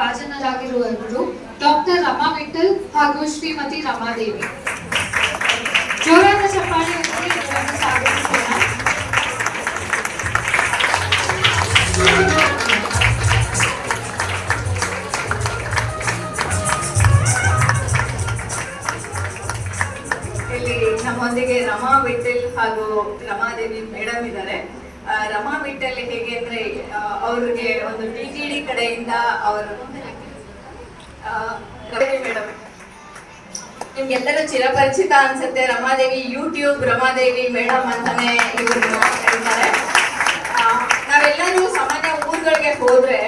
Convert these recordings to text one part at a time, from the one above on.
ಭಾಜನರಾಗಿರುವವರು doctor Rama Vithal ಹಾಗೂ ಶ್ರೀಮತಿ ರಮಾದೇವಿ. ಜೋರಾದ ಚಪ್ಪಾಳೆಯೊಂದಿಗೆ ಇವರನ್ನು ಸ್ವಾಗತಿಸೋಣ ಇಲ್ಲಿ ನಮ್ಮೊಂದಿಗೆ ರಮಾ ವಿಠಲ್ ಹಾಗೂ ರಮಾದೇವಿ ಮೇಡಮ್ ಇದ್ದಾರೆ. ರಮಾ ವಿಠಲ್ ಹೇಗೆ ಅಂದ್ರೆ ಅವ್ರಿಗೆ ಒಂದು ಟಿ ಟಿ ಡಿ ಕಡೆಯಿಂದ ಅವರು ಮೇಡಮ್ ನಿಮ್ಗೆಲ್ಲರೂ ಚಿರಪರಿಚಿತ ಅನ್ಸುತ್ತೆ, ರಮಾದೇವಿ ಯೂಟ್ಯೂಬ್ ರಮಾದೇವಿ ಮೇಡಮ್ ಅಂತಾನೆ ಇವ್ರನ್ನ ಹೇಳ್ತಾರೆ ನಾವೆಲ್ಲರೂ ಸಾಮಾನ್ಯ ಊರುಗಳಿಗೆ ಹೋದ್ರೆ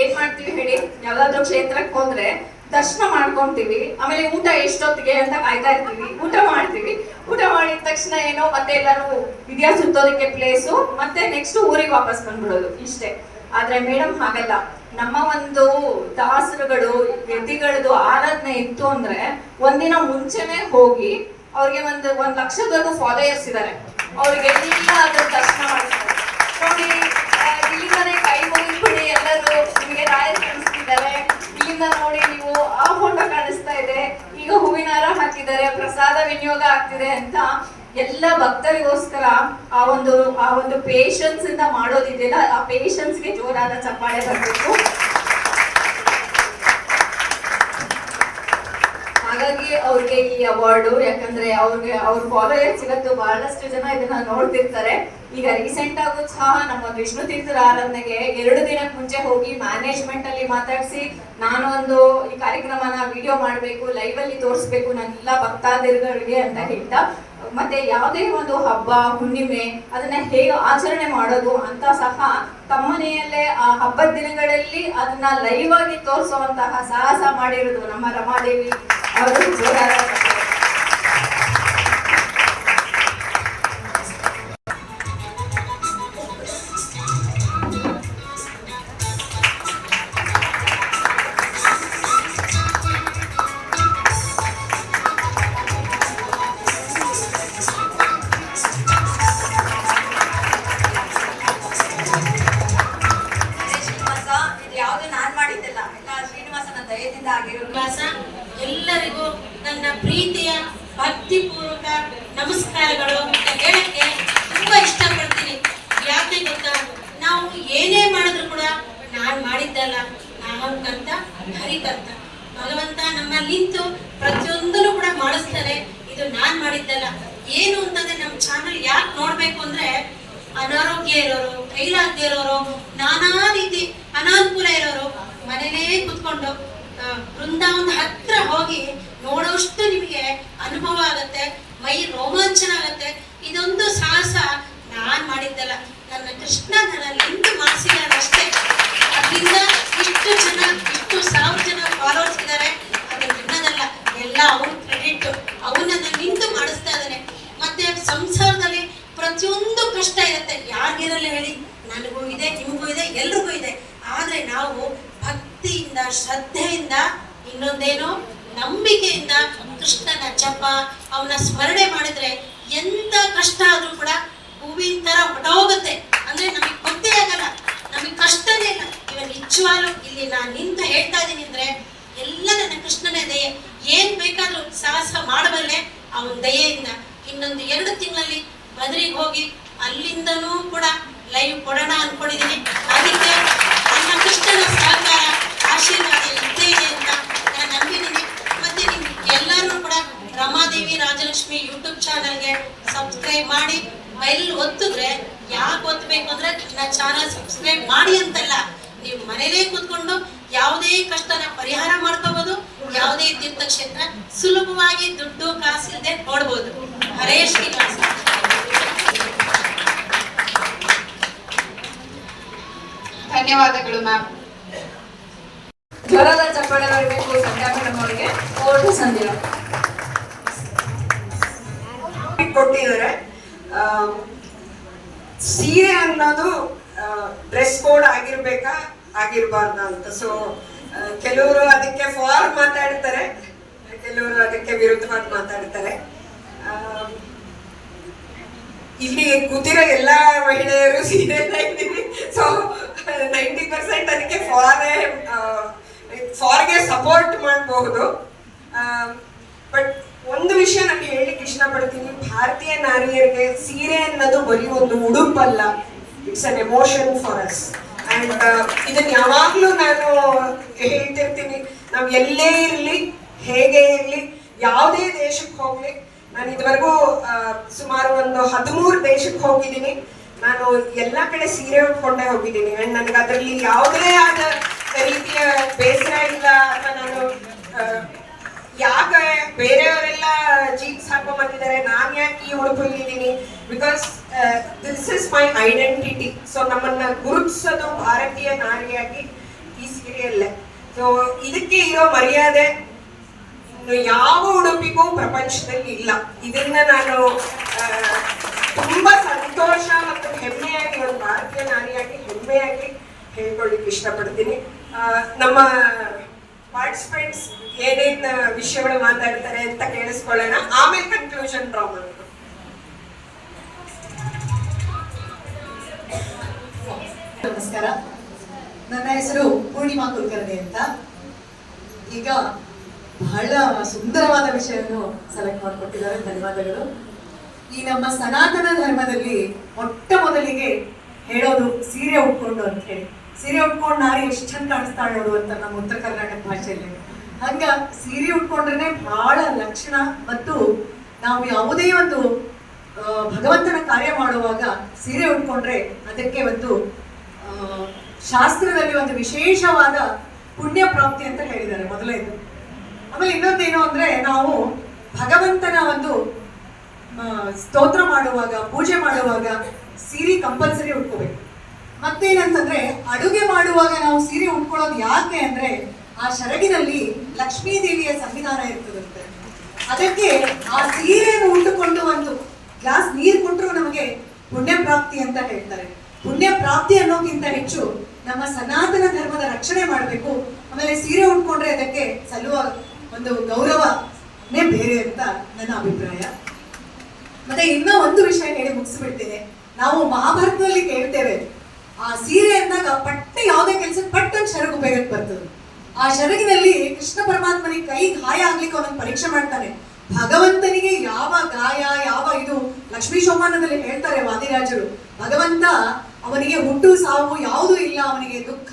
ಏನ್ ಮಾಡ್ತೀವಿ ಹೇಳಿ, ಯಾವ್ದಾದ್ರು ಕ್ಷೇತ್ರಕ್ಕೆ ಹೋದ್ರೆ ದರ್ಶನ ಮಾಡ್ಕೊಂತೀವಿ. ಆಮೇಲೆ ಊಟ ಎಷ್ಟೊತ್ತಿಗೆ ಅಂತ ಕಾಯ್ತಾ ಇರ್ತೀವಿ. ಊಟ ಮಾಡ್ತೀವಿ. ಊಟ ಮಾಡಿದ ತಕ್ಷಣ ಏನೋ ಮತ್ತೆ ಎಲ್ಲರೂ ಇದೆಯಾ ಸುತ್ತೋದಕ್ಕೆ ಪ್ಲೇಸು ಮತ್ತೆ ನೆಕ್ಸ್ಟ್ ಊರಿಗೆ ವಾಪಸ್ ಬಂದ್ಬಿಡೋದು, ಇಷ್ಟೇ. ಆದ್ರೆ ಮೇಡಮ್ ಹಾಗಲ್ಲ. ನಮ್ಮ ಒಂದು ದಾಸರುಗಳು, ಯತಿಗಳದ್ದು ಆರಾಧನೆ ಇತ್ತು ಅಂದ್ರೆ ಒಂದಿನ ಮುಂಚೆನೆ ಹೋಗಿ ಅವ್ರಿಗೆ ಒಂದು ಒಂದ್ ಲಕ್ಷದವರೆಗೂ ಫಾಲೋಯರ್ಸ್ ಇದ್ದಾರೆ ಅವ್ರಿಗೆ ಎಲ್ಲ ಅದ್ರ ದರ್ಶನ ಮಾಡ್ತಾರೆ ನೋಡಿ ಕೈ ಮುಗಿದ್ಬಿಡಿ ಎಲ್ಲರೂ ನಿಮಗೆ ರಾಯರ್ ಕಾಣಿಸ್ತಿದ್ದಾರೆ. ಇಲ್ಲಿಂದ ನೋಡಿ ನೀವು, ಆ ಫೋಟೋ ಕಾಣಿಸ್ತಾ ಇದೆ. ಈಗ ಹೂವಿನ ಹಾರ ಹಾಕಿದ್ದಾರೆ, ಪ್ರಸಾದ ವಿನಿಯೋಗ ಆಗ್ತಿದೆ ಅಂತ. ಎಲ್ಲ ಭಕ್ತರಿಗೋಸ್ಕರ ಆ ಒಂದು ಆ ಒಂದು ಪೇಶನ್ಸ್ ಇಂದ ಮಾಡೋದಿದೆಯಲ್ಲ, ಆ patience ಗೆ ಜೋರಾದ ಚಪ್ಪಾಳೆ ಬರಬೇಕು. ಹಾಗಾಗಿ ಅವ್ರಿಗೆ ಈ ಅವಾರ್ಡು ಯಾಕಂದ್ರೆ ಅವ್ರಿಗೆ, ಅವ್ರ ಫಾಲೋಯರ್ಸ್ ಇವತ್ತು ಬಹಳಷ್ಟು ಜನ ಇದನ್ನ ನೋಡ್ತಿರ್ತಾರೆ. ಈಗ ರೀಸೆಂಟ್ ಆಗೋ ಸಹ ನಮ್ಮ ವಿಷ್ಣು ತೀರ್ಥರ ಆರಾಧನೆಗೆ ಎರಡು ದಿನಕ್ಕೆ ಮುಂಚೆ ಹೋಗಿ ಮ್ಯಾನೇಜ್ಮೆಂಟ್ ಅಲ್ಲಿ ಮಾತಾಡಿಸಿ, ನಾನು ಒಂದು ಈ ಕಾರ್ಯಕ್ರಮನ ವಿಡಿಯೋ ಮಾಡಬೇಕು ಲೈವ್ ಅಲ್ಲಿ ತೋರಿಸ್ಬೇಕು ನನ್ನೆಲ್ಲ ಭಕ್ತಾದಿಗಳಿಗೆ ಅಂತ ಹೇಳ್ತಾ ಮತ್ತೆ ಯಾವುದೇ ಒಂದು ಹಬ್ಬ, ಹುಣ್ಣಿಮೆ ಅದನ್ನ ಹೇಗೆ ಆಚರಣೆ ಮಾಡೋದು ಅಂತ ಸಹ ತಮ್ಮನೆಯಲ್ಲೇ ಆ ಹಬ್ಬದ ದಿನಗಳಲ್ಲಿ ಅದನ್ನ ಲೈವ್ ಆಗಿ ತೋರಿಸುವಂತಹ ಸಾಹಸ ಮಾಡಿರೋದು ನಮ್ಮ ರಮಾದೇವಿ ಅವರು. ಕುತ್ಕೊಂಡು ಬೃಂದಾವನ ಹತ್ರ ಹೋಗಿ ನೋಡೋಷ್ಟು ನಿಮಗೆ ಅನುಭವ ಆಗತ್ತೆ, ಮೈ ರೋಮಾಂಚನ ಆಗತ್ತೆ ಇದೊಂದು ಸಾಹಸ ನಾನ್ ಮಾಡಿದ್ದಲ್ಲ. ನನ್ನ ಕೃಷ್ಣ ನನ್ನ ಲಿಂಕ್ ಅದರಿಂದ ಇಷ್ಟು ಜನ, ಇಷ್ಟು ಸಾವಿರ ಜನ ಫಾಲೋವರ್ಸ್ ಇದ್ದಾರೆ. ಅದು ನನ್ನದಲ್ಲ. ಎಲ್ಲ ಅವ್ರ ಕ್ರೆಡಿಟ್ ಅವನನ್ನ ನಿಂತು ಮಾಡಿಸ್ತಾ ಇದ್ದಾನೆ. ಮತ್ತೆ ಸಂಸಾರದಲ್ಲಿ ಪ್ರತಿಯೊಂದು ಕಷ್ಟ ಇರುತ್ತೆ. ಯಾರಿಗಿರಲ್ಲ ಹೇಳಿ. ನನಗೂ ಇದೆ, ನಿಮಗೂ ಇದೆ, ಎಲ್ರಿಗೂ ಇದೆ. ಆದ್ರೆ ನಾವು ಭಕ್ತಿಯಿಂದ, ಶ್ರದ್ಧೆಯಿಂದ, ಇನ್ನೊಂದೇನು ನಂಬಿಕೆಯಿಂದ ಕೃಷ್ಣನ ಜಪ, ಅವನ ಸ್ಮರಣೆ ಮಾಡಿದ್ರೆ ಎಂತ ಕಷ್ಟ ಆದ್ರೂ ಕೂಡ ಹೂವಿನ ತರ ಹೊಟ್ಟೋಗುತ್ತೆ ಅಂದ್ರೆ ನಮಗೆ ಗೊತ್ತೇ ಆಗಲ್ಲ, ನಮಗೆ ಕಷ್ಟನೇ ಇಲ್ಲ. ಇವನ್ ನಿಜವಾಗ್ಲು ಇಲ್ಲಿ ನಾನು ನಿಂತು ಹೇಳ್ತಾ ಇದ್ದೀನಿ ಅಂದ್ರೆ ಎಲ್ಲ ನನ್ನ ಕೃಷ್ಣನೇ ದಯೆ. ಏನ್ ಬೇಕಾದ್ರೂ ಸಾಹಸ ಮಾಡಬಲ್ಲೆ ಅವನ ದಯೆಯಿಂದ. ಇನ್ನೊಂದು ಎರಡು ತಿಂಗಳಲ್ಲಿ ಬದ್ರಿಗೆ ಹೋಗಿ ಅಲ್ಲಿಂದನೂ ಕೂಡ ಲೈವ್ ಕೊಡೋಣ ಅನ್ಕೊಂಡಿದೀನಿ. ಅದಕ್ಕೆ ನನ್ನ ಕೃಷ್ಣನ ಸಹಕಾರ ಆಶೀರ್ವಾದ ಇದ್ದೇ ಇದೆ ಅಂತ ನಾನು ನಂಬಿದ್ದೀನಿ ಮತ್ತೆ ಎಲ್ಲರೂ ಕೂಡ ರಮಾದೇವಿ ರಾಜಲಕ್ಷ್ಮಿ ಯೂಟ್ಯೂಬ್ ಚಾನಲ್ಗೆ ಸಬ್ಸ್ಕ್ರೈಬ್ ಮಾಡಿ ಬೆಲ್ ಒತ್ತಿದ್ರೆ ಯಾಕೆ ಒತ್ತಬೇಕು ಅಂದ್ರೆ ನನ್ನ ಚಾನಲ್ ಸಬ್ಸ್ಕ್ರೈಬ್ ಮಾಡಿ ಅಂತಲ್ಲ. ನೀವು ಮನೇಲೇ ಕೂತ್ಕೊಂಡು ಯಾವುದೇ ಕಷ್ಟನ ಪರಿಹಾರ ಮಾಡ್ಕೋಬಹುದು ಯಾವುದೇ ತೀರ್ಥಕ್ಷೇತ್ರ ಸುಲಭವಾಗಿ ದುಡ್ಡು ಕಾಸಿಲ್ಲದೆ ನೋಡ್ಬೋದು. ಹರೇ ಶ್ರೀನಿವಾಸ. ಧನ್ಯವಾದಗಳು ಮ್ಯಾಮ್. ಜೋರಾದ ಚಪ್ಪಾಳೆ ಬರಬೇಕು ಸಂಧ್ಯಾ ಮೇಡಮ್ ಅವರಿಗೆ ಕೊಟ್ಟಿದ್ದಾರೆ. ಸೀರೆ ಅನ್ನೋದು ಡ್ರೆಸ್ ಕೋಡ್ ಆಗಿರ್ಬೇಕಾ? ಆಗಿರ್ಬಾರ್ದ ಅಂತ. ಸೊ ಕೆಲವರು ಅದಕ್ಕೆ ಫಾರ್ ಮಾತಾಡ್ತಾರೆ, ಕೆಲವರು ಅದಕ್ಕೆ ವಿರುದ್ಧವಾಗಿ ಮಾತಾಡ್ತಾರೆ. ಇಲ್ಲಿ ಕೂತಿರೋ ಎಲ್ಲಾ ಮಹಿಳೆಯರು ಸೀರೆ ಸೊ ನೈಂಟಿ ಪರ್ಸೆಂಟ್ ಅದಕ್ಕೆ ಫಾರೇ ಇರಬಹುದು ಬಟ್ ಒಂದು ವಿಷಯ ನಾನು ಹೇಳಲಿಕ್ಕೆ ಇಷ್ಟಪಡ್ತೀನಿ, ಭಾರತೀಯ ನಾರಿಯರಿಗೆ ಸೀರೆ ಅನ್ನೋದು ಬರೀ ಒಂದು ಉಡುಪಲ್ಲ it's an emotion for us and ಇದನ್ನ ಯಾವಾಗಲೂ ನಾನು ಹೇಳ್ತಿರ್ತೀನಿ, ನಾವು ಎಲ್ಲೇ ಇರಲಿ, ಹೇಗೆ ಇರಲಿ, ಯಾವುದೇ ದೇಶಕ್ಕೆ ಹೋಗ್ಲಿ, ನಾನು ಇದುವರೆಗೂ ಸುಮಾರು ಒಂದು ಹದಿಮೂರು ದೇಶಕ್ಕೆ ಹೋಗಿದ್ದೀನಿ. ನಾನು ಎಲ್ಲ ಕಡೆ ಸೀರೆ ಉಟ್ಕೊಂಡೇ ಹೋಗಿದ್ದೀನಿ. ಅಂಡ್ ನನಗೆ ಅದರಲ್ಲಿ ಯಾವುದೇ ಆದ ರೀತಿಯ ಬೇಸರ ಇಲ್ಲ ಅಥವಾ ನಾನು ಯಾಕೆ ಬೇರೆಯವರೆಲ್ಲ ಜೀನ್ಸ್ ಹಾಕೊಂಡ್ ಬಂದಿದ್ದಾರೆ ನಾನ್ ಯಾಕೆ ಈ ಉಡುಪಲ್ಲಿದ್ದೀನಿ because this is my identity so ನಮ್ಮನ್ನ ಗುರುತಿಸೋದು ಭಾರತೀಯ ನಾರಿಯಾಗಿ ಈ ಸೀರಿಯಲ್ಲೇ. ಸೊ ಇದಕ್ಕೆ ಇರೋ ಮರ್ಯಾದೆ ಇನ್ನು ಯಾವ ಉಡುಪಿಗೂ ಪ್ರಪಂಚದಲ್ಲಿ ಇಲ್ಲ. ಇದನ್ನ ನಾನು ತುಂಬಾ ಸಂತೋಷ ಮತ್ತು ಹೆಮ್ಮೆಯಾಗಿ, ಒಂದು ಭಾರತೀಯ ನಾರಿಯಾಗಿ ಹೆಮ್ಮೆಯಾಗಿ ಹೇಳ್ಕೊಳ್ಳಿಕ್ಕೆ ಇಷ್ಟಪಡ್ತೀನಿ. ನಮ್ಮ ಪಾರ್ಟಿಸಿಪೆಂಟ್ಸ್ ಏನೇನ್ ವಿಷಯಗಳು ಮಾತಾಡ್ತಾರೆ ಅಂತ ಕೇಳಿಸ್ಕೊಳ್ಳೋಣ. ಆಮೇಲೆ ಕನ್ಕ್ಲೂಷನ್ ಡ್ರಾ ಮಾಡೋಣ ನಮಸ್ಕಾರ. ನನ್ನ ಹೆಸರು ಪೂರ್ಣಿಮಾ ಕುಲಕರ್ಣಿ ಅಂತ. ಈಗ ಬಹಳ ಸುಂದರವಾದ ವಿಷಯವನ್ನು ಸೆಲೆಕ್ಟ್ ಮಾಡಿಕೊಟ್ಟಿದ್ದಾರೆ. ಧನ್ಯವಾದಗಳು. ಈ ನಮ್ಮ ಸನಾತನ ಧರ್ಮದಲ್ಲಿ ಮೊಟ್ಟ ಮೊದಲಿಗೆ ಹೇಳೋದು ಸೀರೆ ಉಟ್ಕೊಂಡು ಅಂತ ಹೇಳಿ. ಸೀರೆ ಉಟ್ಕೊಂಡು ನಾರಿ ಎಷ್ಟು ಚಂದ ಕಾಣಿಸ್ತಾಳೆ ನೋಡು ಅಂತ ನಮ್ಮ ಉತ್ತರ ಕರ್ನಾಟಕ ಭಾಷೆಯಲ್ಲಿ. ಹಂಗ ಸೀರೆ ಉಟ್ಕೊಂಡ್ರೆ ಬಹಳ ಲಕ್ಷಣ ಮತ್ತು ನಾವು ಯಾವುದೇ ಒಂದು ಭಗವಂತನ ಕಾರ್ಯ ಮಾಡುವಾಗ ಸೀರೆ ಉಟ್ಕೊಂಡ್ರೆ ಅದಕ್ಕೆ ಒಂದು ಶಾಸ್ತ್ರದಲ್ಲಿ ಒಂದು ವಿಶೇಷವಾದ ಪುಣ್ಯ ಪ್ರಾಪ್ತಿ ಅಂತ ಹೇಳಿದ್ದಾರೆ ಮೊದಲನೇದು. ಆಮೇಲೆ ಇನ್ನೊಂದೇನು ಅಂದ್ರೆ ನಾವು ಭಗವಂತನ ಒಂದು ಸ್ತೋತ್ರ ಮಾಡುವಾಗ, ಪೂಜೆ ಮಾಡುವಾಗ ಸೀರೆ ಕಂಪಲ್ಸರಿ ಉಟ್ಕೋಬೇಕು. ಮತ್ತೇನಂತಂದ್ರೆ, ಅಡುಗೆ ಮಾಡುವಾಗ ನಾವು ಸೀರೆ ಉಟ್ಕೊಳ್ಳೋದು ಯಾಕೆ ಅಂದ್ರೆ, ಆ ಶರಗಿನಲ್ಲಿ ಲಕ್ಷ್ಮೀ ದೇವಿಯ ಸಂವಿಧಾನ ಇರ್ತದಂತೆ. ಅದಕ್ಕೆ ಆ ಸೀರೆಯನ್ನು ಉಟ್ಟುಕೊಂಡು ಒಂದು ಗ್ಲಾಸ್ ನೀರು ಕೊಟ್ಟರು ನಮಗೆ ಪುಣ್ಯ ಪ್ರಾಪ್ತಿ ಅಂತ ಹೇಳ್ತಾರೆ. ಪುಣ್ಯ ಪ್ರಾಪ್ತಿ ಅನ್ನೋಕ್ಕಿಂತ ಹೆಚ್ಚು ನಮ್ಮ ಸನಾತನ ಧರ್ಮದ ರಕ್ಷಣೆ ಮಾಡಬೇಕು. ಆಮೇಲೆ ಸೀರೆ ಉಟ್ಕೊಂಡ್ರೆ ಅದಕ್ಕೆ ಸಲ್ಲುವ ಒಂದು ಗೌರವನೇ ಬೇರೆ ಅಂತ ನನ್ನ ಅಭಿಪ್ರಾಯ. ಮತ್ತೆ ಇನ್ನೂ ಒಂದು ವಿಷಯ ಹೇಳಿ ಮುಗಿಸ್ಬಿಡ್ತೀನಿ. ನಾವು ಮಹಾಭಾರತದಲ್ಲಿ ಕೇಳ್ತೇವೆ. ಆ ಸೀರೆ ಅಂದಾಗ ಪಟ್ಟ ಯಾವುದೇ ಕೆಲಸ ಪಟ್ಟ ಶರಗು ಬೇಗಕ್ಕೆ ಬರ್ತದೆ. ಆ ಶರಗಿನಲ್ಲಿ ಕೃಷ್ಣ ಪರಮಾತ್ಮನಿಗೆ ಕೈ ಗಾಯ ಆಗ್ಲಿಕ್ಕೆ ಅವನ ಪರೀಕ್ಷೆ ಮಾಡ್ತಾನೆ. ಭಗವಂತನಿಗೆ ಯಾವ ಗಾಯ, ಯಾವ ಇದು? ಲಕ್ಷ್ಮೀ ಸೋಮಾನದಲ್ಲಿ ಹೇಳ್ತಾರೆ ವಾದಿರಾಜರು. ಭಗವಂತ ಅವನಿಗೆ ಹುಟ್ಟು, ಸಾವು ಯಾವುದೂ ಇಲ್ಲ, ಅವನಿಗೆ ದುಃಖ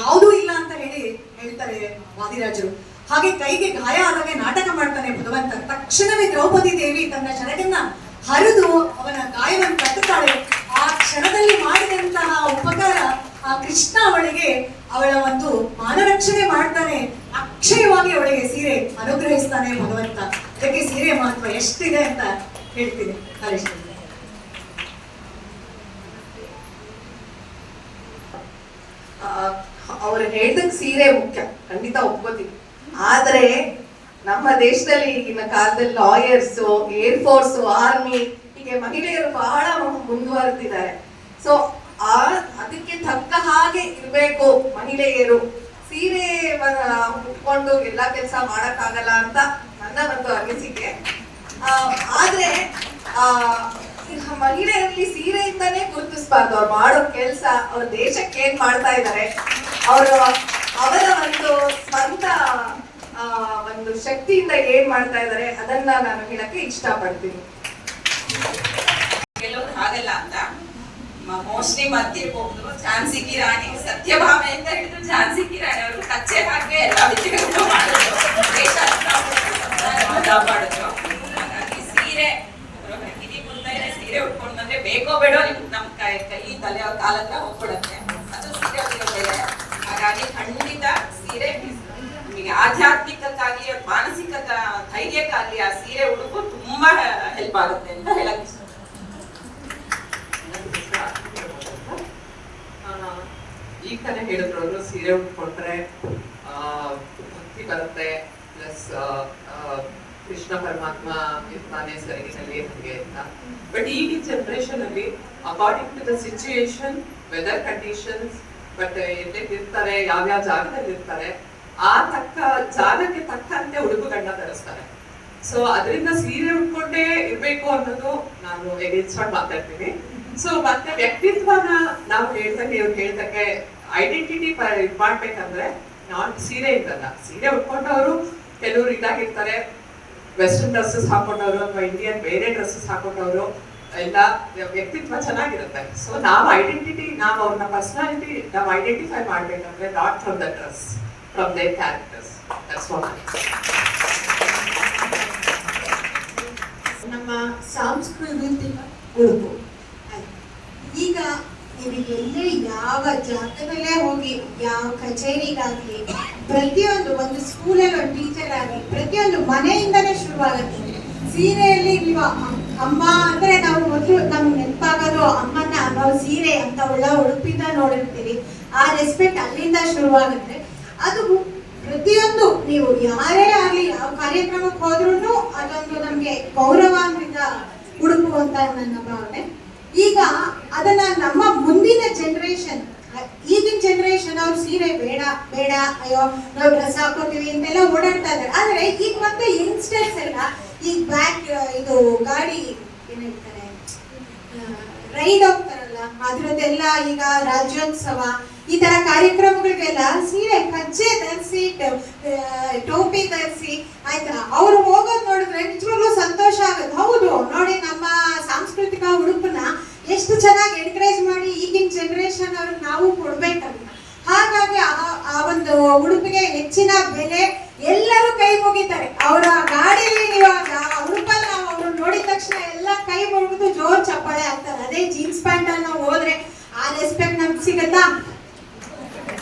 ಯಾವುದು ಇಲ್ಲ ಅಂತ ಹೇಳಿ ಹೇಳ್ತಾರೆ ವಾದಿರಾಜರು. ಹಾಗೆ ಕೈಗೆ ಗಾಯ ಆದಾಗ ನಾಟಕ ಮಾಡ್ತಾನೆ ಭಗವಂತ. ತಕ್ಷಣವೇ ದ್ರೌಪದಿ ದೇವಿ ತನ್ನ ಶರಗನ್ನ ಹರಿದು ಅವನ ಗಾಯವನ್ನು ಕಟ್ಟುತ್ತಾಳೆ ಆ ಕ್ಷಣದಲ್ಲಿ ಮಾಡಿದಂತಹ ಉಪಕಾರ ಆ ಕೃಷ್ಣ ಅವಳಿಗೆ ಅವಳ ಒಂದು ಮಾನರಕ್ಷಣೆ ಮಾಡ್ತಾನೆ. ಅಕ್ಷಯವಾಗಿ ಅವಳಿಗೆ ಸೀರೆ ಅನುಗ್ರಹಿಸ್ತಾನೆ ಭಗವಂತ. ಅದಕ್ಕೆ ಸೀರೆ ಮಹತ್ವ ಎಷ್ಟಿದೆ ಅಂತ ಹೇಳ್ತೀನಿ. ಹರೀಶ್ ಅವ್ರು ಹೇಳ್ದಕ್ ಸೀರೆ ಮುಖ್ಯ. ಖಂಡಿತ ಒಪ್ಕೋತೀವಿ ಆದ್ರೆ ನಮ್ಮ ದೇಶದಲ್ಲಿ ಈಗಿನ ಕಾಲದಲ್ಲಿ ಲಾಯರ್ಸ್ ಏರ್ ಫೋರ್ಸ್ ಆರ್ಮಿ ಹೀಗೆ ಮಹಿಳೆಯರು ಬಹಳ ಮುಂದುವರೆದಿದ್ದಾರೆ. ಸೊ ಹಾಗೆ ಇರ್ಬೇಕು. ಮಹಿಳೆಯರು ಸೀರೆ ಉಟ್ಕೊಂಡು ಎಲ್ಲ ಕೆಲಸ ಮಾಡಕ್ಕಾಗಲ್ಲ ಅಂತ ನನ್ನ ಒಂದು ಅನಿಸಿಕೆ. ಆದ್ರೆ ಆ ಮಹಿಳೆಯರಲ್ಲಿ ಸೀರೆಯಿಂದಾನೇ ಗುರುತಿಸ್ಬಾರ್ದು. ಅವ್ರು ಮಾಡೋ ಕೆಲಸ ಅವ್ರ ದೇಶಕ್ಕೆ ಏನ್ ಮಾಡ್ತಾ ಇದ್ದಾರೆ ಅವರು ಅವರ ಒಂದು ಸ್ವಂತ ಆ, ಒಂದು ಶಕ್ತಿಯಿಂದ ಏನ್ ಮಾಡ್ತಾ ಇದ್ದಾರೆ ಅದನ್ನ ನಾನು ಹೇಳಕ್ಕೆ ಇಷ್ಟಪಡ್ತೀನಿ. ಕೆಲವ್ರು ಹಾಗಲ್ಲ ಅಂತ. ಮೋಸ್ಟ್ಲಿ ಮತ್ತಿರ್ಬಹುದು ಝಾನ್ಸಿ ಕಿ ರಾಣಿ ಸತ್ಯಭಾಮೆ ಅಂತ ಹೇಳಿದ್ರು ಝಾನ್ಸಿ ಕಿ ರಾಣಿ ಅವರು ಕಚ್ಚೆ ಹಾಗೆ ಎಲ್ಲ ವಿಷಯಗಳು ಮಾಡಿದ್ರು ದೇಶ ಕಾಪಾಡಿದ್ರು ಹಾಗಾಗಿ ಸೀರೆ ಅವ್ರ ಕಿರಿ ಮುಂದೆ ಸೀರೆ ಉಟ್ಕೊಂಡು ಬಂದ್ರೆ ಬೇಕೋ ಬೇಡೋ ನಿಮ್ಗೆ ನಮ್ ಕೈ ಕೈ ತಲೆ ಕಾಲ ಹತ್ರ ಹೋಗ್ಬಿಡತ್ತೆ ಅದು ಸೀರೆ ಉಟ್ಕೊಂಡಿದೆ ಹಾಗಾಗಿ ಖಂಡಿತ ಸೀರೆ ನಿಮಗೆ ಆಧ್ಯಾತ್ಮಿಕಕ್ಕಾಗಿ ಮಾನಸಿಕ ಧೈರ್ಯಕ್ಕಾಗಿ ಆ ಸೀರೆ ಉಡುಪು ತುಂಬಾ ಹೆಲ್ಪ್ ಆಗುತ್ತೆ ಅಂತ ಹೇಳಕ್ ಇಷ್ಟ ಆ, ಈಗ ತಾನೇ ಹೇಳಿದ್ರು ಅವರು ಸೀರೆ ಉಟ್ಕೊಂಡ್ರೆ ಆ, ಭಕ್ತಿ ಬರುತ್ತೆ ಪ್ಲಸ್ ಕೃಷ್ಣ ಪರಮಾತ್ಮ ಬಟ್ ಈಗಿನ ಜನರೇಷನ್ ಅಲ್ಲಿ according to the situation weather conditions but ಎಲ್ಲೆಲ್ಲಿ ಇರ್ತಾರೆ ಯಾವ್ಯಾವ ಜಾಗದಲ್ಲಿ ಇರ್ತಾರೆ ಆ ತಕ್ಕ ಜಾಗಕ್ಕೆ ತಕ್ಕಂತೆ ಉಡುಪುಗಳನ್ನ ತರಿಸ್ತಾರೆ ಸೊ ಅದರಿಂದ ಸೀರೆ ಉಟ್ಕೊಂಡೇ ಇರ್ಬೇಕು ಅನ್ನೋದು ನಾನು ಎಗೇನ್ಸ್ಟ್ ಆಗಿ ಮಾತಾಡ್ತೀನಿ. ಸೊ ಮತ್ತೆ ವ್ಯಕ್ತಿತ್ವನ ನಾವು ಹೇಳ್ದಂಗೆ, ಇವ್ರು ಹೇಳ್ದಂಗೆ ಐಡೆಂಟಿಟಿ ಇದ್ ಮಾಡ್ಬೇಕಂದ್ರೆ ನಾನ್ ಸೀರೆ ಇದ್ದಲ್ಲ ಸೀರೆ ಉಟ್ಕೊಂಡವರು ಕೆಲವರು ಇದಾಗಿರ್ತಾರೆ. ವೆಸ್ಟರ್ನ್ ಡ್ರೆಸ್ಸಸ್ ಹಾಕೊಂಡವರು ಅಥವಾ ಇಂಡಿಯನ್ ಬೇರೆ ಡ್ರೆಸ್ಸಸ್ ಹಾಕೊಂಡವರು, ಎಲ್ಲ ವ್ಯಕ್ತಿತ್ವ ಚೆನ್ನಾಗಿರುತ್ತೆ. ಸೊ ನಾವು ಐಡೆಂಟಿಟಿ ನಾವು ಅವ್ರನ್ನ ಪರ್ಸನಾಲಿಟಿ ನಾವು ಐಡೆಂಟಿಫೈ ಮಾಡ್ಬೇಕಂದ್ರೆ not from the dress from they characters that's ನಮ್ಮ ಸಾಂಸ್ಕೃತಿಕ ಉಡುಪು. ಈಗ ನೀವು ಯಾವ ಜಾಗದಲ್ಲೇ ಹೋಗಿ, ಯಾವ ಕಚೇರಿಗಾಗ್ಲಿ, ಪ್ರತಿಯೊಂದು ಒಂದು ಸ್ಕೂಲಲ್ಲಿ ಒಂದು ಟೀಚರ್ ಆಗಲಿ ಪ್ರತಿಯೊಂದು ಮನೆಯಿಂದನೇ ಶುರುವಾಗುತ್ತೆ. ಸೀರೆಯಲ್ಲಿ ನೀವು ಅಮ್ಮ ಅಂದ್ರೆ ನಾವು ಮೊದಲು ನಮ್ಗೆ ನೆನಪಾಗೋದು ಅಮ್ಮನ ನಾವು ಸೀರೆ ಅಂತ ಒಳ್ಳೆ ಉಡುಪಿಂದ ನೋಡಿರ್ತೀವಿ. ಆ ರೆಸ್ಪೆಕ್ಟ್ ಅಲ್ಲಿಂದ ಶುರುವಾಗುತ್ತೆ. ಅದು ಪ್ರತಿಯೊಂದು, ನೀವು ಯಾರೇ ಆಗಲಿ, ಯಾವ ಕಾರ್ಯಕ್ರಮಕ್ಕೆ ಹೋದ್ರೂ ಅದೊಂದು ನಮಗೆ ಗೌರವಾನ್ವಿತ ಹುಡುಕುವಂತ ನನ್ನ ಭಾವನೆ. ಈಗ ಅದನ್ನ ನಮ್ಮ ಮುಂದಿನ ಜನರೇಷನ್ ಈಗಿನ ಜನರೇಷನ್ ಅವ್ರು ಸೀರೆ ಬೇಡ ಬೇಡ, ಅಯ್ಯೋ, ನಾವು ಡ್ರೆಸ್ ಹಾಕೋತೀವಿ ಅಂತೆಲ್ಲ ಓಡಾಡ್ತಾ ಇದ್ದಾರೆ. ಆದ್ರೆ ಈಗ ಮತ್ತೆ ಯಂಗ್ಸ್ಟರ್ಸ್ ಎಲ್ಲ ಈಗ ಬ್ಯಾಕ್ ಇದು ಗಾಡಿ ಏನ್ ರೈಡ್ ಹೋಗ್ತಾರಲ್ಲ, ಅದ್ರದ್ದೆಲ್ಲ ಈಗ ರಾಜ್ಯೋತ್ಸವ ಈ ತರ ಕಾರ್ಯಕ್ರಮಗಳಿಗೆಲ್ಲ ಸೀರೆ, ಕಜ್ಜೆ ಧರಿಸಿ ಟೋಪಿ ಧರಿಸಿ, ಆಯ್ತಾ? ಅವ್ರು ಹೋಗೋದ್ ನೋಡಿದ್ರೆ ನಿಜವಾಗ್ಲೂ ಸಂತೋಷ ಆಗುತ್ತೆ. ಹೌದು, ನೋಡಿ ನಮ್ಮ ಸಾಂಸ್ಕೃತಿಕ ಉಡುಪನ್ನ ಎಷ್ಟು ಚೆನ್ನಾಗಿ ಎನ್ಕರೇಜ್ ಮಾಡಿ ಈಗಿನ ಜನರೇಷನ್ ಅವ್ರಿಗೆ ನಾವು ಕೊಡ್ಬೇಕಲ್ಲ ಹಾಗಾಗಿ ಆ- ಒಂದು ಉಡುಪಿಗೆ ಹೆಚ್ಚಿನ ಬೆಲೆ ಎಲ್ಲರೂ ಕೈ ಮುಗಿತಾರೆ. ಅವರ ಗಾಡಿಯಲ್ಲಿ ಇವಾಗ ಉಡುಪಲ್ಲಿ ಅವ್ರು ನೋಡಿದ ತಕ್ಷಣ ಎಲ್ಲ ಕೈ ಮುಗಿದು ಜೋರ್ ಚಪ್ಪಾಳೆ ಆಗ್ತಾರೆ. ಅದೇ ಜೀನ್ಸ್ ಪ್ಯಾಂಟ್ ನಾವು ಹೋದ್ರೆ ಆ ರೆಸ್ಪೆಕ್ಟ್ ನಮ್ಗೆ ಸಿಗತ್ತಾ?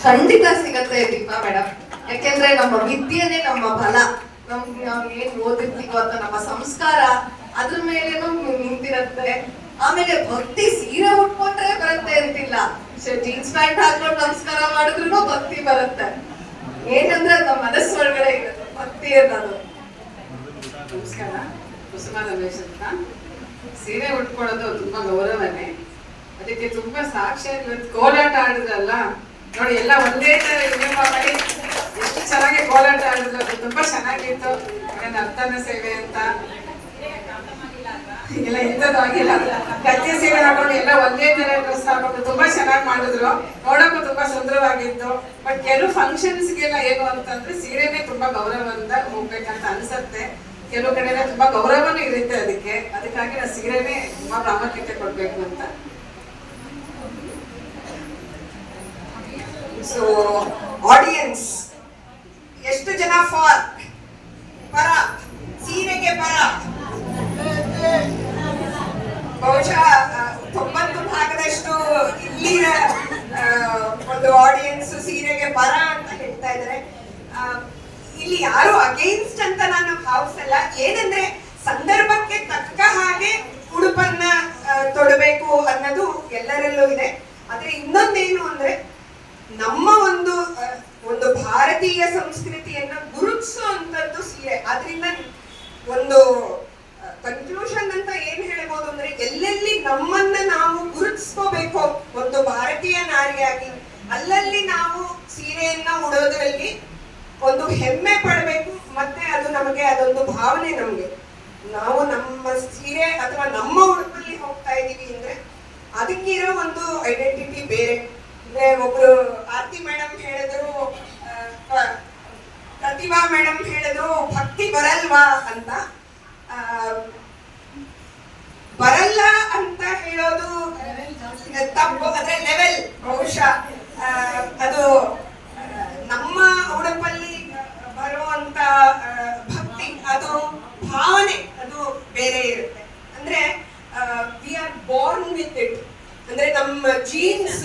ಖಂಡಿತ ಸಿಗತ್ತೆ ದೀಪಾ ಮೇಡಮ್ ಯಾಕೆಂದ್ರೆ ನಮ್ಮ ವಿದ್ಯೆನೇ ನಮ್ಮ ಬಲ. ನಮ್ಗೆ ನಾವು ಏನ್ ಓದಿರ್ತೀವೋ ಅಂತ ನಮ್ಮ ಸಂಸ್ಕಾರ, ಅದ್ರ ಮೇಲೇನು ನಿಂತಿರತ್ತೆ. ಆಮೇಲೆ ಭಕ್ತಿ ಸೀರೆ ಉಟ್ಕೊಂಡ್ರೆ ಬರುತ್ತೆ ಅಂತಿಲ್ಲ. ಜೀನ್ಸ್ ಪ್ಯಾಂಟ್ ಹಾಕೊಂಡು ನಮಸ್ಕಾರ ಮಾಡಿದ್ರು ಭಕ್ತಿ ಬರುತ್ತೆ. ಏನಂದ್ರೆ ನಮ್ಮ ಮನಸ್ಸು ಒಳಗಡೆ ಇರುತ್ತೆ ಭಕ್ತಿ ಅನ್ನೋದು ನಮಸ್ಕಾರ. ಕುಸುಮ ರಮೇಶ್ ಅಂತ. ಸೀರೆ ಉಟ್ಕೊಳ್ಳೋದು ತುಂಬಾ ಗೌರವನೇ. ಅದಕ್ಕೆ ತುಂಬಾ ಸಾಕ್ಷಿ ಕೋಲಾಟ ಆಡಿದ್ರಲ್ಲ ನೋಡಿ, ಎಲ್ಲ ಒಂದೇ ತರ ಯೂನಿಫಾರ್ಮ್ ಎಷ್ಟು ಚೆನ್ನಾಗಿ ಕೋಲಾಟ ಆಡಿದ್ರು, ಅದು ತುಂಬಾ ಚೆನ್ನಾಗಿತ್ತು. ನನ್ನ ಅರ್ಥನ ಸೇವೆ ಅಂತ? ಎಲ್ಲ ಇಂಥದ್ದು ಆಗಿಲ್ಲ. ಸೇವೆ ಹಾಕೊಂಡು ಎಲ್ಲ ಒಂದೇ ತರ ಡ್ರೆಸ್ ಹಾಕೊಂಡು ತುಂಬಾ ಚೆನ್ನಾಗಿ ಮಾಡಿದ್ರು. ನೋಡಕ್ಕೂ ತುಂಬಾ ಸುಂದರವಾಗಿತ್ತು. ಬಟ್ ಕೆಲವು ಫಂಕ್ಷನ್ಸ್ಗೆಲ್ಲ ಏನು ಅಂತಂದ್ರೆ ಸೀರೆನೇ ತುಂಬಾ ಗೌರವದಿಂದ ಹೋಗ್ಬೇಕಂತ ಅನ್ಸತ್ತೆ. ಕೆಲವು ಕಡೆ ತುಂಬಾ ಗೌರವನೂ ಇರುತ್ತೆ ಅದಕ್ಕೆ. ಅದಕ್ಕಾಗಿ ನಾವು ಸೀರೆನೇ ತುಂಬಾ ಪ್ರಾಮುಖ್ಯತೆ ಕೊಡ್ಬೇಕು ಅಂತ. ನಮ್ಮ ಒಂದು ಒಂದು ಭಾರತೀಯ ಸಂಸ್ಕೃತಿಯನ್ನ ಗುರುತಿಸುವಂತದ್ದು ಸೀರೆ. ಆದ್ರಿಂದ ಒಂದು ಕನ್ಕ್ಲೂಷನ್ ಅಂತ ಏನ್ ಹೇಳ್ಬೋದು ಅಂದ್ರೆ ಎಲ್ಲೆಲ್ಲಿ ನಮ್ಮನ್ನ ನಾವು ಗುರುತಿಸ್ಕೋಬೇಕು ಒಂದು ಭಾರತೀಯ ನಾರಿಯಾಗಿ, ಅಲ್ಲಲ್ಲಿ ನಾವು ಸೀರೆಯನ್ನ ಉಡೋದ್ರಲ್ಲಿ ಒಂದು ಹೆಮ್ಮೆ ಪಡಬೇಕು, ಮತ್ತೆ ಅದು ನಮಗೆ ಅದೊಂದು ಭಾವನೆ ನಮ್ಗೆ. ನಾವು ನಮ್ಮ ಸೀರೆ ಅಥವಾ ನಮ್ಮ ಉಡುಪಲ್ಲಿ ಹೋಗ್ತಾ ಇದೀವಿ ಅಂದ್ರೆ ಅದಕ್ಕಿರೋ ಒಂದು ಐಡೆಂಟಿಟಿ ಬೇರೆ. ಅಂದ್ರೆ ಒಬ್ರು ಆರ್ತಿ ಮೇಡಮ್ ಹೇಳಿದ್ರು ಪ್ರತಿಭಾ ಮೇಡಮ್ ಹೇಳಿದ್ರು, ಭಕ್ತಿ ಬರಲ್ವಾ ಅಂತ. ಬರಲ್ಲ ಅಂತ ಹೇಳೋದು ತಪ್ಪು ಅಂದ್ರೆ ಲೆವೆಲ್ ಬಹುಶಃ. ಅದು ನಮ್ಮ ಉಡುಪಲ್ಲಿ ಬರುವಂತ ಭಕ್ತಿ, ಅದು ಭಾವನೆ, ಅದು ಬೇರೆ ಇರುತ್ತೆ. ಅಂದ್ರೆ we are born with it ಅಂದ್ರೆ ನಮ್ಮ ಜೀನ್ಸ್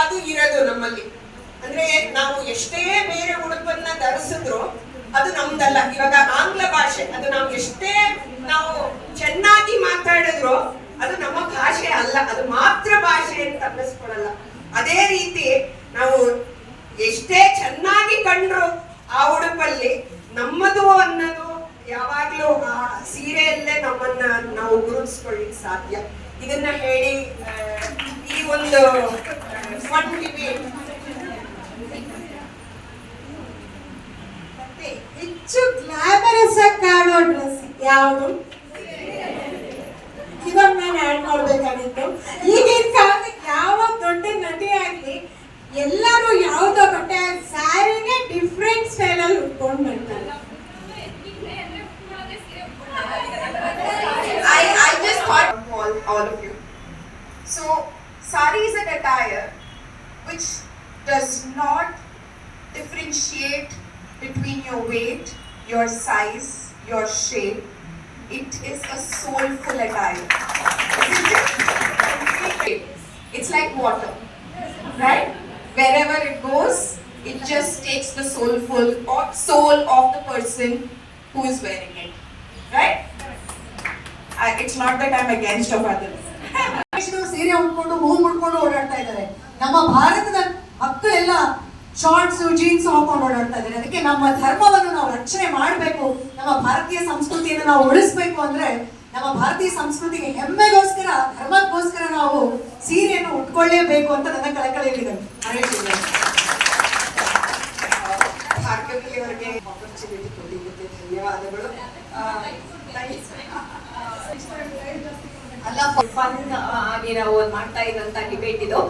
ಅದು ಇರೋದು ನಮ್ಮಲ್ಲಿ. ಅಂದ್ರೆ ನಾವು ಎಷ್ಟೇ ಬೇರೆ ಉಡುಪನ್ನ ಧರಿಸಿದ್ರು ಅದು ನಮ್ದಲ್ಲ. ಇವಾಗ ಆಂಗ್ಲ ಭಾಷೆ, ಅದು ನಾವು ಎಷ್ಟೇ ನಾವು ಚೆನ್ನಾಗಿ ಮಾತಾಡಿದ್ರು ಅದು ನಮ್ಮ ಭಾಷೆ ಅಲ್ಲ. ಅದು ಮಾತೃ ಭಾಷೆ ಅಂತ ಅನ್ನಿಸ್ಕೊಳಲ್ಲ ಅದೇ ರೀತಿ ನಾವು ಎಷ್ಟೇ ಚೆನ್ನಾಗಿ ಕಂಡ್ರು ಆ ಉಡುಪಲ್ಲಿ, ನಮ್ಮದು ಅನ್ನೋದು ಯಾವಾಗ್ಲೂ ಆ ಸೀರೆಯಲ್ಲೇ ನಮ್ಮನ್ನ ನಾವು ಗುರುತಿಸ್ಕೊಳ್ಳಿಕ್ ಸಾಧ್ಯ. ಇದನ್ನ ಹೇಳಿ ಈ ಒಂದು ಫನ್ ಡಿಬೇಟ್ ಮತ್ತೆ ಹೆಚ್ಚು ಗ್ಲಾಮರಸ್ ಕಾಣೋ ಡ್ರೆಸ್ ಯಾವುದು? ಇವಾಗ ನಾನು ಆಡ್ ಮಾಡ್ಬೇಕಾಗಿತ್ತು. ಈಗಿನ ಕಾಲಕ್ಕೆ ಯಾವ ದೊಡ್ಡ ನಟಿ ಆಗ್ಲಿ, ಎಲ್ಲರೂ ಯಾವುದೋ ಬಟ್ಟೆ I, not that I am against of. ಮನುಷ್ಯರು ಸೀರೆ ಉಟ್ಕೊಂಡು ಹೂ ಮುಡ್ಕೊಂಡು ಓಡಾಡ್ತಾ ಇದ್ದಾರೆ. ನಮ್ಮ ಭಾರತದ ಮಕ್ಕಳೆಲ್ಲ ಶಾರ್ಟ್ಸ್ ಜೀನ್ಸ್ ಹಾಕೊಂಡು ಓಡಾಡ್ತಾ ಇದ್ದಾರೆ. ಅದಕ್ಕೆ ನಮ್ಮ ಧರ್ಮವನ್ನು ನಾವು ರಕ್ಷಣೆ ಮಾಡಬೇಕು. ನಮ್ಮ ಭಾರತೀಯ ಸಂಸ್ಕೃತಿಯನ್ನು ನಾವು ಉಳಿಸ್ಬೇಕು ಅಂದ್ರೆ ನಮ್ಮ ಭಾರತೀಯ ಸಂಸ್ಕೃತಿಗೆ ಹೆಮ್ಮೆಗೋಸ್ಕರ ಧರ್ಮಕ್ಕೋಸ್ಕರ ನಾವು ಸೀರೆಯನ್ನು ಉಟ್ಕೊಳ್ಳೇಬೇಕು ಅಂತ ನನ್ನ ಕಳಕಳಿಯಲ್ಲಿದೆ. ಅವರಿಗೆ ಆಪರ್ಚುನಿಟಿ ಕೊಟ್ಟಿದ್ದಕ್ಕೆ ಧನ್ಯವಾದಗಳು. ಅಲ್ಲ ಫನ್ ಆಗಿ ಮಾಡ್ತಾ ಇದ್ದಂತ ಡಿಬೇಟ್ ಇದು.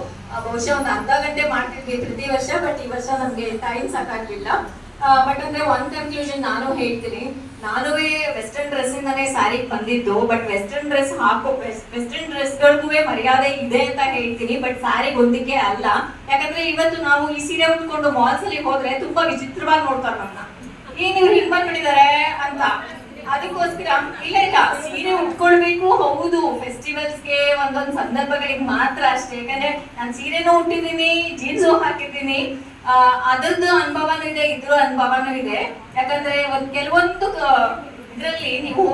ಬಹುಶಃ ಒಂದು ಅರ್ಧ ಗಂಟೆ ಮಾಡ್ತಿದ್ವಿ ಪ್ರತಿ ವರ್ಷ ಬಟ್ ಈ ವರ್ಷ ನಮ್ಗೆ ಟೈಮ್ ಸಾಕಾಗ್ಲಿಲ್ಲ. ಬಟ್ ಅಂದ್ರೆ ಒಂದ್ ಕನ್ಕ್ಲೂಷನ್ ನಾನು ಹೇಳ್ತೀನಿ. ನಾನುವೇ ವೆಸ್ಟರ್ನ್ ಡ್ರೆಸ್ ಇಂದನೇ ಸ್ಯಾರಿಗೆ ಬಂದಿದ್ದು ಬಟ್ ವೆಸ್ಟರ್ನ್ ಡ್ರೆಸ್ ಹಾಕೋ ವೆಸ್ಟರ್ನ್ ಡ್ರೆಸ್ ಗಳಿಗೂ ಮರ್ಯಾದೆ ಇದೆ ಅಂತ ಹೇಳ್ತೀನಿ ಬಟ್ ಸ್ಯಾರಿ ಹೊಂದಿಕೆ ಅಲ್ಲ. ಯಾಕಂದ್ರೆ ಇವತ್ತು ನಾವು ಈ ಸೀರೆ ಉಟ್ಕೊಂಡು ಮಾಲ್ಸ್ ಅಲ್ಲಿ ಹೋದ್ರೆ ತುಂಬಾ ವಿಚಿತ್ರವಾಗಿ ನೋಡ್ತಾರೆ ನಮ್ಮನ್ನ ಏನ್ ಇವ್ರು ಹಿಂಗ್ ಬಂದ್ಬಿಟ್ಟಿದ್ದಾರೆ ಅಂತ. ಅದಕ್ಕೋಸ್ಕರ ಇಲ್ಲ ಇಲ್ಲ, ಸೀರೆ ಉಟ್ಕೊಳ್ಬೇಕು, ಹೌದು. ಫೆಸ್ಟಿವಲ್ಸ್ಗೆ ಒಂದೊಂದು ಸಂದರ್ಭಗಳಿಗೆ ಮಾತ್ರ ಅಷ್ಟೇ. ಯಾಕಂದ್ರೆ ನಾನು ಸೀರೆನೂ ಉಟ್ಟಿದ್ದೀನಿ ಜೀನ್ಸು ಹಾಕಿದ್ದೀನಿ. ಅದರದ್ದು ಅನುಭವನೂ ಇದೆ, ಇದ್ರ ಅನುಭವನೂ ಇದೆ. ಯಾಕಂದ್ರೆ ಒಂದ್ ಕೆಲವೊಂದು ಇದರಲ್ಲಿ ನೀವು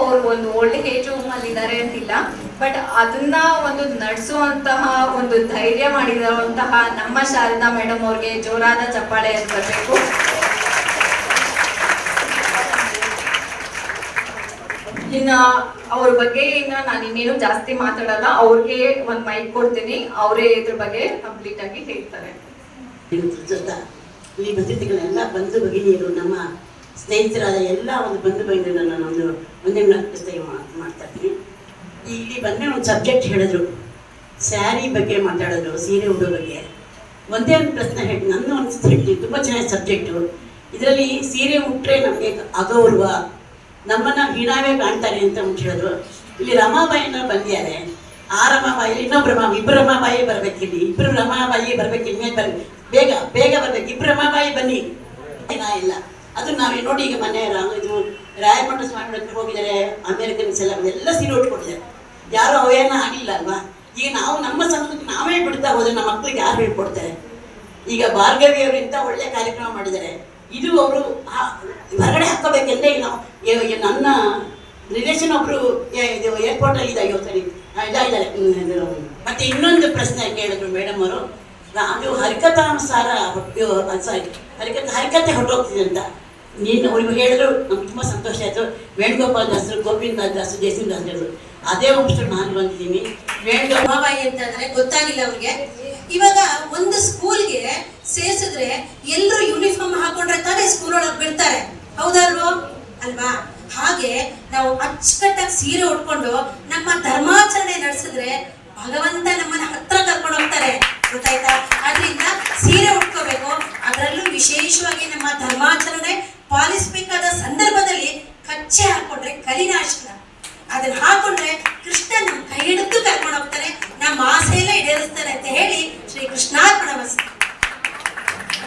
ಅವ್ರು ಒಂದು ಒಳ್ಳೆ ಏಜ್ ಅಲ್ಲಿ ಇದ್ದಾರೆ ಅಂತಿಲ್ಲ ಬಟ್ ಅದನ್ನ ಒಂದು ನಡೆಸುವಂತಹ ಒಂದು ಧೈರ್ಯ ಮಾಡಿರುವಂತಹ ನಮ್ಮ ಶಾರದಾ ಮೇಡಮ್ ಅವ್ರಿಗೆ ಜೋರಾದ ಚಪ್ಪಾಳೆ ಅಂತ ಬರಬೇಕು ಇನ್ನ ಅವ್ರ ಬಗ್ಗೆ ಇನ್ನ ನಾನು ಇನ್ನೇನು ಜಾಸ್ತಿ ಮಾತಾಡಲ್ಲ, ಅವ್ರಿಗೆ ಒಂದ್ ಮೈಕ್ ಕೊಡ್ತೀನಿ, ಅವರೇ ಇದ್ರ ಬಗ್ಗೆ ಕಂಪ್ಲೀಟ್ ಆಗಿ ಹೇಳ್ತಾರೆ. ಇಲ್ಲಿ ಬಂದಿದ್ದಗಳೆಲ್ಲ ಬಂಧು ಭಗಿನಿಯರು ನಮ್ಮ ಸ್ನೇಹಿತರಾದ ಎಲ್ಲ ಒಂದು ಬಂಧು ಭಗಿನಿಯರು ನಾನು ಒಂದು ಮಾಡ್ತಾ ಇದ್ದೀನಿ. ಇಲ್ಲಿ ಬಂದರೆ ಒಂದು ಸಬ್ಜೆಕ್ಟ್ ಹೇಳಿದ್ರು, ಸ್ಯಾರಿ ಬಗ್ಗೆ ಮಾತಾಡೋದು, ಸೀರೆ ಉಡೋ ಬಗ್ಗೆ. ಒಂದೇ ಒಂದು ಪ್ರಶ್ನೆ ಹೇಳಿ, ನನ್ನ ಒಂದು ಹೇಳ್ತೀನಿ ತುಂಬ ಚೆನ್ನಾಗಿ ಸಬ್ಜೆಕ್ಟು ಇದರಲ್ಲಿ ಸೀರೆ ಉಟ್ಟರೆ ನಮಗೆ ಅಗೌರವ ನಮ್ಮನ್ನ ಹೀನಾವೇ ಕಾಣ್ತಾರೆ ಅಂತ ಹೇಳಿದ್ರು. ಇಲ್ಲಿ ರಮಾಬಾಯಿನ ಬಂದಿದ್ದಾರೆ. ಆ ರಮಾಬಾಯಿ, ಇನ್ನೊಬ್ರು ರಮಾ ಇಬ್ಬರು ರಮಾಬಾಯಿ ಬರ್ಬೇಕಿಲ್ಲಿ ಇಬ್ಬರು ರಮಾಬಾಯಿ ಬರ್ಬೇಕು ಇನ್ಮೇಲೆ ಬರ್ಬೇಕು? ಬೇಗ ಬೇಗ ಬರ್ಬೇಕು. ಇಬ್ಬರು ರಮಾಬಾಯಿ ಬನ್ನಿ. ಇಲ್ಲ. ಅದು ನಾವು ನೋಡಿ ಈಗ ಮನೆ ರಾಮ ಇದು ರಾಯಮಠ ಸ್ವಾಮಿ ಹೋಗಿದ್ದಾರೆ. ಅಮೇರಿಕನ್ಸ್ ಎಲ್ಲ ಎಲ್ಲ ಸೀರೆ ಉಟ್ಕೊಂಡಿದ್ದಾರೆ. ಯಾರು ಅವೇನ ಆಗಿಲ್ಲ ಅಲ್ವಾ? ಈಗ ನಾವು ನಮ್ಮ ಸಂಸ್ಕೃತಿ ನಾವೇ ಬಿಡ್ತಾ ಹೋದ್ರೆ ನಮ್ಮ ಮಕ್ಳಿಗೆ ಯಾರು ಹೇಳ್ಕೊಡ್ತಾರೆ? ಈಗ ಭಾರ್ಗವಿಯವರು ಇಂಥ ಒಳ್ಳೆ ಕಾರ್ಯಕ್ರಮ ಮಾಡಿದ್ದಾರೆ. ಇದು ಅವರು ಹೊರಗಡೆ ಹಾಕೋಬೇಕೆಂದ್ರೆ ಇಲ್ಲ. ನಾವು ನನ್ನ ರಿಲೇಷನ್ ಒಬ್ರು ಏರ್ಪೋರ್ಟ್ ಅಲ್ಲಿ ಇದಾಗಿ ಸರಿ ಇದಾಗಿದ್ದಾರೆ ಮತ್ತೆ ಇನ್ನೊಂದು ಪ್ರಶ್ನೆ ಕೇಳಿದ್ರು ಮೇಡಮ್ ಅವರು. ಅದು ಹರಿಕಥಾನುಸಾರ ಸಾರಿ ಹರಿಕತೆ ಹರಿಕತೆ ಹೊರಟೋಗ್ತಿದೆ ಅಂತ. ನೀನು, ಅವ್ರಿಗೆ ಹೇಳಿದ್ರು, ನಮ್ಗೆ ತುಂಬ ಸಂತೋಷ ಆಯಿತು. ವೇಣುಗೋಪಾಲ್ ದಾಸರು ಗೋವಿಂದ ದಾಸರು ಜಯಸಿಂಹ ದಾಸರು ಹೇಳಿದ್ರು. ಅದೇ ಒಬ್ಬಷ್ಟು ನಾನು ಬಂದಿದ್ದೀನಿ. ವೇಣುಗೋಪಾಲ್ ಅಂತಂದ್ರೆ ಗೊತ್ತಾಗಿಲ್ಲ ಅವ್ರಿಗೆ. ಇವಾಗ ಒಂದು ಸ್ಕೂಲ್ಗೆ ಸೇರಿಸಿದ್ರೆ ಎಲ್ಲರೂ ಯೂನಿಫಾರ್ಮ್ ಹಾಕೊಂಡ್ರೆ ತಾನೇ ಸ್ಕೂಲ್ ಒಳಗೆ ಬಿಡ್ತಾರೆ. ಹೌದಲ್ವೋ ಅಲ್ವಾ? ಹಾಗೆ ನಾವು ಅಚ್ಚುಕಟ್ಟಾಗಿ ಸೀರೆ ಉಟ್ಕೊಂಡು ನಮ್ಮ ಧರ್ಮಾಚರಣೆ ನಡೆಸಿದ್ರೆ ಭಗವಂತ ನಮ್ಮನ್ನ ಹತ್ರ ಕರ್ಕೊಂಡು ಹೋಗ್ತಾರೆ. ಗೊತ್ತಾಯ್ತಾ? ಆದ್ರಿಂದ ಸೀರೆ ಉಟ್ಕೋಬೇಕು. ಅದರಲ್ಲೂ ವಿಶೇಷವಾಗಿ ನಮ್ಮ ಧರ್ಮಾಚರಣೆ ಪಾಲಿಸಬೇಕಾದ ಸಂದರ್ಭದಲ್ಲಿ ಕಚ್ಚೆ ಹಾಕೊಂಡ್ರೆ ಕಲಿನಾಶನ ಅದನ್ನ ಹಾಕೊಂಡ್ರೆ ಕೃಷ್ಣ ನಮ್ಮ ಕೈ ಹಿಡಿದು ಕರ್ಕೊಂಡು ಹೋಗ್ತಾರೆ. ನಮ್ಮ ಆಸೆ ಎಲ್ಲ ಈಡೇರಿಸ್ತಾನೆ ಅಂತ ಹೇಳಿ ಶ್ರೀ ಕೃಷ್ಣಾರ್ಪಣ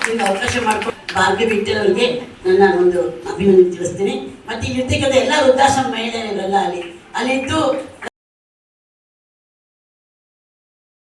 ನಿಮ್ಗೆ ಅವಕಾಶ ಮಾಡ್ಕೊಂಡು ಭಾಗ್ಯ ಬಿಟ್ಟಿರೋರಿಗೆ ನನ್ನ ಒಂದು ಅಭಿನಂದನೆ ತಿಳಿಸ್ತೀನಿ. ಮತ್ತೆ ಈ ಇರ್ತಕ್ಕಂಥ ಎಲ್ಲ ವೃದ್ಧಾಶ್ರಮ ಮಹಿಳೆಯರೆಲ್ಲ ಅಲ್ಲಿ, ಅಲ್ಲಿದ್ದು